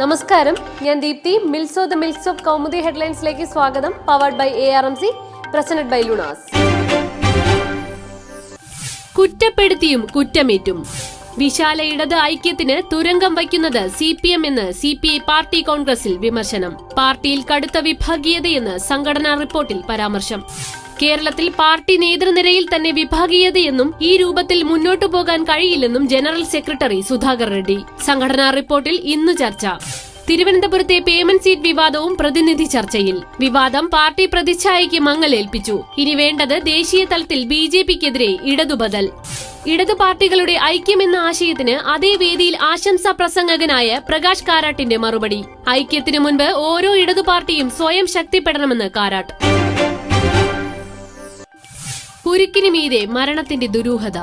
നമസ്കാരം. ഞാൻ Deepthi. Mills of the mills of Kaumudi ഹെഡ്ലൈൻസിലേക്ക് സ്വാഗതം. Powered by A R M C presented by Lunas. കുറ്റപ്പെടുത്തിയും കുറ്റമേറ്റും. വിശാല ഇടത് ഐക്യത്തിന് തുരങ്കം വയ്ക്കുന്നത് സി പി എം എന്ന് സി പി ഐ പാർട്ടി കോൺഗ്രസിൽ വിമർശനം. പാർട്ടിയിൽ കടുത്ത വിഭാഗീയതയെന്ന് സംഘടനാ റിപ്പോർട്ടിൽ പരാമർശം. കേരളത്തിൽ പാർട്ടി നേതൃനിരയിൽ തന്നെ വിഭാഗീയതയെന്നും ഈ രൂപത്തിൽ മുന്നോട്ടു പോകാൻ കഴിയില്ലെന്നും ജനറൽ സെക്രട്ടറി സുധാകർ റെഡ്ഡി. സംഘടനാ റിപ്പോർട്ടിൽ ഇന്ന് ചർച്ച. തിരുവനന്തപുരത്തെ പേയ്മെന്റ് സീറ്റ് വിവാദവും പ്രതിനിധി ചർച്ചയിൽ. വിവാദം പാർട്ടി പ്രതിച്ഛായയ്ക്ക് മങ്ങലേൽപ്പിച്ചു. ഇനി വേണ്ടത് ദേശീയ തലത്തിൽ ബി ജെ പിക്കെതിരെ ഇടതുബദൽ ഇടതു പാർട്ടികളുടെ ഐക്യമെന്ന ആശയത്തിന് അതേ വേദിയിൽ ആശംസാ പ്രസംഗകനായ പ്രകാശ് കാരാട്ടിന്റെ മറുപടി. ഐക്യത്തിനു മുൻപ് ഓരോ ഇടതു പാർട്ടിയും സ്വയം ശക്തിപ്പെടണമെന്ന് കാരാട്ട്. കുരുക്കിന് മീതെ മരണത്തിന്റെ ദുരൂഹത.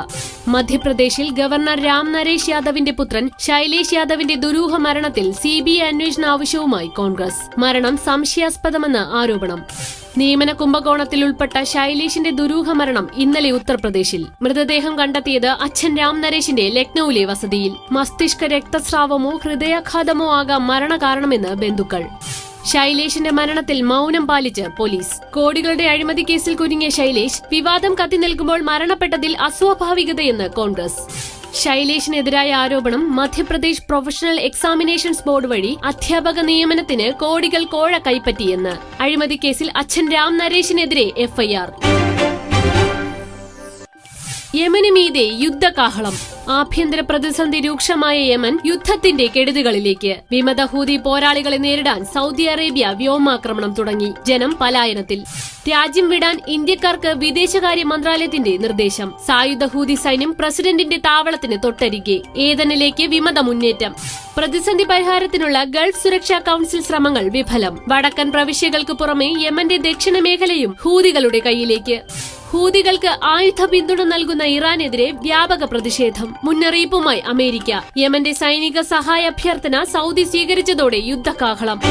മധ്യപ്രദേശിൽ ഗവർണർ രാം നരേഷ് യാദവിന്റെ പുത്രൻ ശൈലേഷ് യാദവിന്റെ ദുരൂഹ മരണത്തിൽ സി ബി ഐ അന്വേഷണ ആവശ്യവുമായി കോൺഗ്രസ്. മരണം സംശയാസ്പദമെന്ന് ആരോപണം. നിയമന കുംഭകോണത്തിൽ ഉൾപ്പെട്ട ശൈലേഷിന്റെ ദുരൂഹ മരണം ഇന്നലെ ഉത്തർപ്രദേശിൽ. മൃതദേഹം കണ്ടെത്തിയത് അച്ഛൻ രാം നരേഷിന്റെ ലക്നൌവിലെ വസതിയിൽ. മസ്തിഷ്ക രക്തസ്രാവമോ ഹൃദയാഘാതമോ ആകാം മരണകാരണമെന്ന് ബന്ധുക്കൾ. ശൈലേഷിന്റെ മരണത്തിൽ മൗനം പാലിച്ച് പോലീസ്. കോടികളുടെ അഴിമതി കേസിൽ കുരുങ്ങിയ ശൈലേഷ് വിവാദം കത്തി നിൽക്കുമ്പോൾ മരണപ്പെട്ടതിൽ അസ്വാഭാവികതയെന്ന് കോൺഗ്രസ്. ശൈലേഷിനെതിരായ ആരോപണം മധ്യപ്രദേശ് പ്രൊഫഷണൽ എക്സാമിനേഷൻസ് ബോർഡ് വഴി അധ്യാപക നിയമനത്തിന് കോടികൾ കോഴ കൈപ്പറ്റിയെന്ന്. അഴിമതി കേസിൽ അച്ഛൻ രാം നരേഷിനെതിരെ എഫ്ഐആർ. യമനുമീതെ യുദ്ധകാഹളം ആഭ്യന്തര പ്രതിസന്ധി രൂക്ഷമായ യമൻ യുദ്ധത്തിന്റെ കെടുതികളിലേക്ക്. വിമത ഹൂതി പോരാളികളെ നേരിടാൻ സൗദി അറേബ്യ വ്യോമാക്രമണം തുടങ്ങി. ജനം പലായനത്തിൽ. രാജ്യം വിടാൻ ഇന്ത്യക്കാർക്ക് വിദേശകാര്യ മന്ത്രാലയത്തിന്റെ നിർദ്ദേശം. സായുധ ഹൂതി സൈന്യം പ്രസിഡന്റിന്റെ താവളത്തിന് തൊട്ടരികെ. ഏതനിലേക്ക് വിമത മുന്നേറ്റം പ്രതിസന്ധി പരിഹാരത്തിനുള്ള ഗൾഫ് സുരക്ഷാ കൌൺസിൽ ശ്രമങ്ങൾ വിഫലം. വടക്കൻ പ്രവിശ്യകൾക്ക് പുറമെ യമന്റെ ദക്ഷിണ മേഖലയും ഹൂതികളുടെ കൈയിലേക്ക് ഹൂതികൾക്ക് ആയുധ പിന്തുണ നൽകുന്ന ഇറാനെതിരെ വ്യാപക പ്രതിഷേധം. മുന്നറിയിപ്പുമായി അമേരിക്ക. യമന്റെ സൈനിക സഹായ അഭ്യർത്ഥന സൗദി സ്വീകരിച്ചതോടെ യുദ്ധകാഹളം.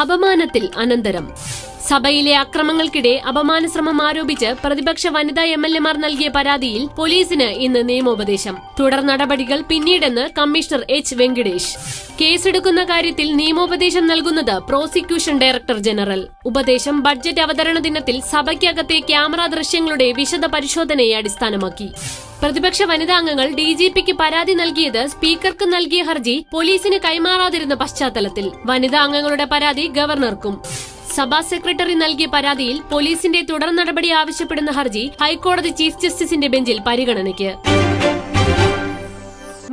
അപമാനത്തിൽ അനന്തരം. സഭയിലെ അക്രമങ്ങൾക്കിടെ അപമാന ശ്രമം ആരോപിച്ച് പ്രതിപക്ഷ വനിതാ എം എൽ എമാർ നൽകിയ പരാതിയിൽ പോലീസിന് ഇന്ന് നിയമോപദേശം. തുടർ നടപടികൾ പിന്നീടെന്ന് കമ്മീഷണർ എച്ച് വെങ്കടേഷ്. കേസെടുക്കുന്ന കാര്യത്തിൽ നിയമോപദേശം നൽകുന്നത് പ്രോസിക്യൂഷൻ ഡയറക്ടർ ജനറൽ. ഉപദേശം ബഡ്ജറ്റ് അവതരണ ദിനത്തിൽ സഭയ്ക്കകത്തെ ക്യാമറ ദൃശ്യങ്ങളുടെ വിശദ പരിശോധനയെ അടിസ്ഥാനമാക്കി. പ്രതിപക്ഷ വനിതാംഗങ്ങൾ ഡി ജി പിക്ക് പരാതി നൽകിയത് സ്പീക്കർക്ക് നൽകിയ ഹർജി പോലീസിന് കൈമാറാതിരുന്ന പശ്ചാത്തലത്തിൽ. വനിതാ അംഗങ്ങളുടെ പരാതി ഗവർണർക്കും. സഭാ സെക്രട്ടറി നൽകിയ പരാതിയിൽ പോലീസിന്റെ തുടർ നടപടി ആവശ്യപ്പെടുന്ന ഹർജി ഹൈക്കോടതി ചീഫ് ജസ്റ്റിസിന്റെ ബെഞ്ചിൽ പരിഗണനയ്ക്ക്.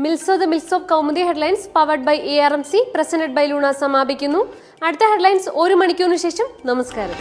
Mills the mills of Kaumudi headlines powered by A R M C presented by Luna സമാപിക്കുന്നു. അടുത്ത ഹെഡ്ലൈൻസ് ഒരു മണിക്കൂറിന് ശേഷം. നമസ്കാരം.